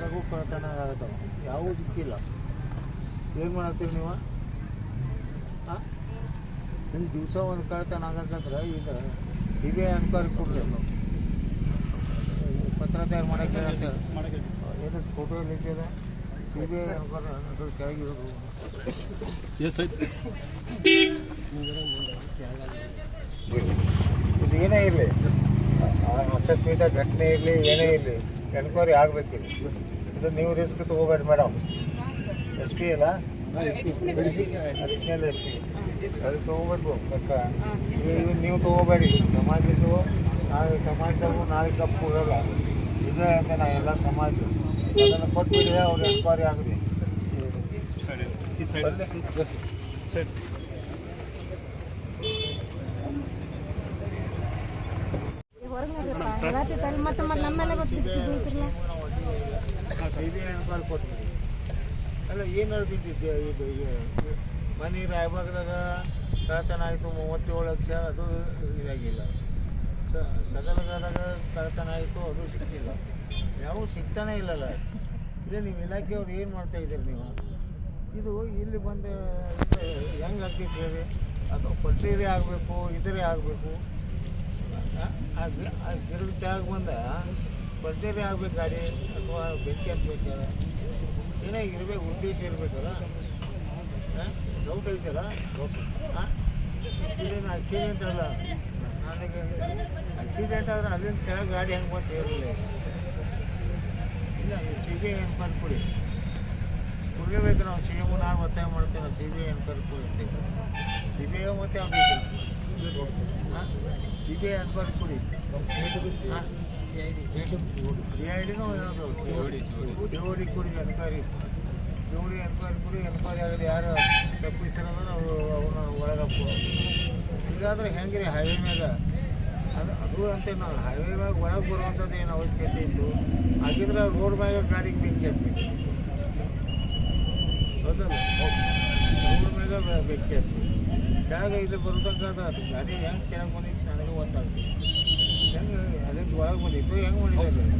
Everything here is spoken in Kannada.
ಜಾಗದಾಗೂ ಕಳ್ತನ ಆಗತ್ತವ ಯಾವೂ ಸಿಕ್ಕಿಲ್ಲ. ಏನು ಮಾಡತ್ತೀರಿ ನೀವು? ಹಾಂ ದಿವಸ ಒಂದು ಕಳ್ತನ ಆಗತ್ತಂದ್ರೆ ಈಗ ಸಿ ಬಿ ಐ ಎನ್ಕ್ವೈರಿ ಕೊಡ್ರಿ ಪತ್ರ ತಯಾರು ಮಾಡಕ್ಕೆ ಏನು ಫೋಟೋ ಎಲ್ಲ ಇಟ್ಟಿದೆ? ಸಿ ಬಿ ಐ ಎನ್ಕ್ವೈರಿ ಕೆಳಗಿರೋದು ಇದು ಏನೇ ಇರಲಿ. ಅಕಸ್ಮಿತ ಘಟನೆ ಇರಲಿ ಏನೇ ಇರಲಿ. ಎನ್ಕ್ವೈರಿ ಆಗಬೇಕು ಇದು ನೀವು ರಿಸ್ಕ್ ತಗೋಬೇಡಿ ಮೇಡಮ್ ಎಸ್ ಪಿ ಅಲ್ಲ ಅಡಿಷ್ನಲ್ ಎಸ್ ಪಿ ಅದು ತೊಗೋಬೇಕು. ಪಕ್ಕ ಇದು ನೀವು ತಗೋಬೇಡಿ. ಸಮಾಜದ್ದು ನಾಳೆ ಸಮಾಜದಾಗೂ ನಾಳೆ ಕಪ್ಪು ಹೋಗಲ್ಲ ಇದು ಅಂತ ನಾ ಎಲ್ಲ ಸಮಾಜ. ಅದನ್ನು ಕೊಟ್ಬಿಡಿ ಅವ್ರು ಎನ್ಕ್ವೈರಿ ಆಗಲಿ ಹೊರಗೆ ಮತ್ತೆ ಮತ್ತೆ ಅಲ್ಲ, ಏನು ನಡೆದಿದ್ದೆ ಇದು ಮನೆ ರಾಯಬಾಗದಾಗ ಕಳತನ ಆಯಿತು, ಮೂವತ್ತೇಳು ಲಕ್ಷ, ಅದು ಇದಾಗಿಲ್ಲ. ಸ ಕಳತನ ಆಯಿತು, ಅದು ಸಿಕ್ಕಿಲ್ಲ. ಯಾವ ಸಿಗ್ತಾನೆ ಇಲ್ಲಲ್ಲ. ಇದೇ ನೀವು ಇಲಾಖೆಯವ್ರು ಏನು ಮಾಡ್ತಾ ಇದ್ದೀರಿ ನೀವು? ಇದು ಇಲ್ಲಿ ಬಂದು ಹೆಂಗೆ ಆಗ್ತೈತೆ ಅದು ಪಟ್ರೀರೇ ಆಗಬೇಕು, ಇದರೇ ಆಗಬೇಕು. ಆ ಗಿಡದ ಕೆಳಗೆ ಬಂದ ಪಟ್ರೀರೇ ಆಗ್ಬೇಕು ಗಾಡಿ ಅಥವಾ ಬೆಂಕಿ ಹತ್ಬೇಕಲ್ಲ ಏನೋ ಇರಬೇಕು, ಉದ್ದೇಶ ಇರಬೇಕಲ್ಲ. ಡೌಟ್ ಐತಲ್ಲ? ಹಾಂ ಇದೇನು ಆಕ್ಸಿಡೆಂಟ್ ಅಲ್ಲ. ನನಗೆ ಆಕ್ಸಿಡೆಂಟ್ ಆದ್ರೆ ಅಲ್ಲಿಂದ ಕೆಳಗೆ ಗಾಡಿ ಹೆಂಗೆ ಬಂತ ಹೇಳಿಲ್ಲ ಇಲ್ಲ ಸಿ ಬಿ ಐ ಎನ್ಕ್ವೈರಿ ಕೊಡಿ ಕೊಡಲೇಬೇಕು ನಾವು ಸಿ ಎಂ ನಾನು ಒತ್ತಾಯ ಮಾಡ್ತೇವೆ ಸಿ ಬಿ ಐ ಎನ್ಕ್ವೈರಿ ಕೊಡಿ ಸಿ ಬಿ ಐ ಮತ್ತೆ ಆಗಬೇಕು. ಸಿ ಬಿ ಐ ಎನ್ಕ್ವೈರಿ ಕೊಡಿ ಹಾಂ. ಸಿ ಐ ಡಿನೂ ಏನದು? C O D C O D ಕೊಡಿ enquiry. C O D enquiry ಕೊಡಿ. ಎನ್ಕ್ವೈರಿ ಆಗಲಿ ಯಾರು ತಪ್ಪಿಸ್ತಾರಲ್ಲ ನಾವು ಅವನ್ನ ಒಳಗಪ್ಪು ಈಗಾದ್ರೆ ಹೆಂಗ್ರಿ ಹೈವೇ ಮ್ಯಾಗ? ಅದು ಅದು ಅಂತ ನಾವು ಹೈವೇ ಮ್ಯಾಗ ಒಳಗೆ ಬರುವಂಥದ್ದು ಏನು ಅವಶ್ಯಕತೆ ಇತ್ತು? ಹಾಗಿದ್ರೆ ರೋಡ್ ಮ್ಯಾಗ ಗಾಡಿಗೆ ಬೆಂಕಿ ಹತ್ತಿ ಹೌದಲ್ಲ ರೋಡ್ ಮ್ಯಾಗ ಬೆಂಕಿ? ಹತ್ತಿ ಕೆಳಗೆ ಇಲ್ಲಿ ಬರೋತಂಕ ಅದು ಗಾಡಿ ಹೆಂಗೆ ಕೆಳಗೆ ಬಂದಿತ್ತು ನನಗೆ ಗೊತ್ತಾಗ್ತದೆ ಹೆಂಗೆ ಅದಕ್ಕೆ ಒಳಗೆ ಬಂದಿತ್ತು ಹೆಂಗೆ ಮಾಡಿದ್ದಾರೆ ಸರ್.